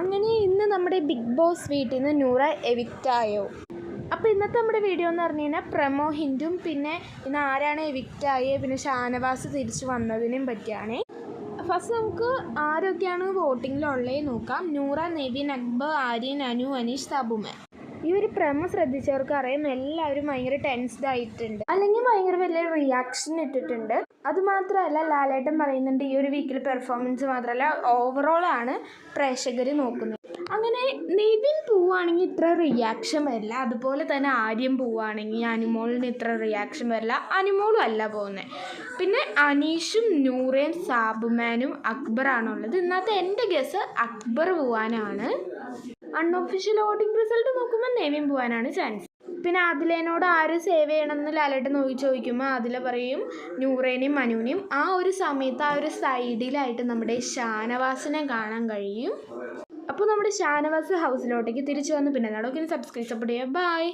അങ്ങനെ ഇന്ന് നമ്മുടെ ബിഗ് ബോസ് വീട്ടിൽ നിന്ന് നൂറ എവിക്റ്റ് ആയോ? അപ്പോൾ ഇന്നത്തെ നമ്മുടെ വീഡിയോ എന്ന് പറഞ്ഞു കഴിഞ്ഞാൽ പ്രമോ ഹിൻഡും പിന്നെ ഇന്ന് ആരാണ് എവിക്റ്റ് ആയത് പിന്നെ ഷാനവാസ് തിരിച്ചു വന്നതിനെയും പറ്റിയാണ്. ഫസ്റ്റ് നമുക്ക് ആരൊക്കെയാണ് വോട്ടിങ്ങിലുള്ളത് നോക്കാം. നൂറ നെവിൻ അക്ബർ ആര്യൻ അനു അനീഷ് തബുമൻ ഈ ഒരു പ്രമ ശ്രദ്ധിച്ചവർക്ക് അറിയാം എല്ലാവരും ഭയങ്കര ടെൻസ്ഡ് ആയിട്ടുണ്ട്. അല്ലെങ്കിൽ ഭയങ്കര വലിയ റിയാക്ഷൻ ഇട്ടിട്ടുണ്ട്. അത് മാത്രമല്ല ലാലേട്ടൻ പറയുന്നുണ്ട് ഈ ഒരു വീക്കിലെ പെർഫോമൻസ് മാത്രമല്ല ഓവറോൾ ആണ് പ്രേക്ഷകർ നോക്കുന്നത്. അങ്ങനെ നിവിൻ പോവുകയാണെങ്കിൽ ഇത്ര റിയാക്ഷൻ വരില്ല. അതുപോലെ തന്നെ ആര്യം പോവുകയാണെങ്കിൽ അനുമോളിന് ഇത്ര റിയാക്ഷൻ വരില്ല. അനുമോളും അല്ല പോകുന്നത് പിന്നെ അനീഷും നൂറേം സാബുമാനും അക്ബറാണുള്ളത്. ഇന്നത്തെ എന്റെ ഗസ് അക്ബർ പോവാനാണ്. അൺഒഫീഷ്യൽ വോട്ടിംഗ് റിസൾട്ട് നോക്കുമ്പോൾ നേവിൻ പോകാനാണ് ചാൻസ് പിന്നെ അതിലേനോട് ആര് സേവ് ചെയ്യണമെന്ന് ലാലേട്ട് നോക്കി ചോദിക്കുമ്പോൾ അതിൽ പറയും നൂറേനെയും മനുവിനെയും. ആ ഒരു സമയത്ത് ആ ഒരു സൈഡിലായിട്ട് നമ്മുടെ ഷാനവാസിനെ കാണാൻ കഴിയും. അപ്പോൾ നമ്മുടെ ഷാനവാസ് ഹൗസിലോട്ടേക്ക് തിരിച്ചു വന്ന് പിന്നെ നടക്കും സബ്സ്ക്രൈബ് സപ്പോർട്ട് ചെയ്യുക ബൈ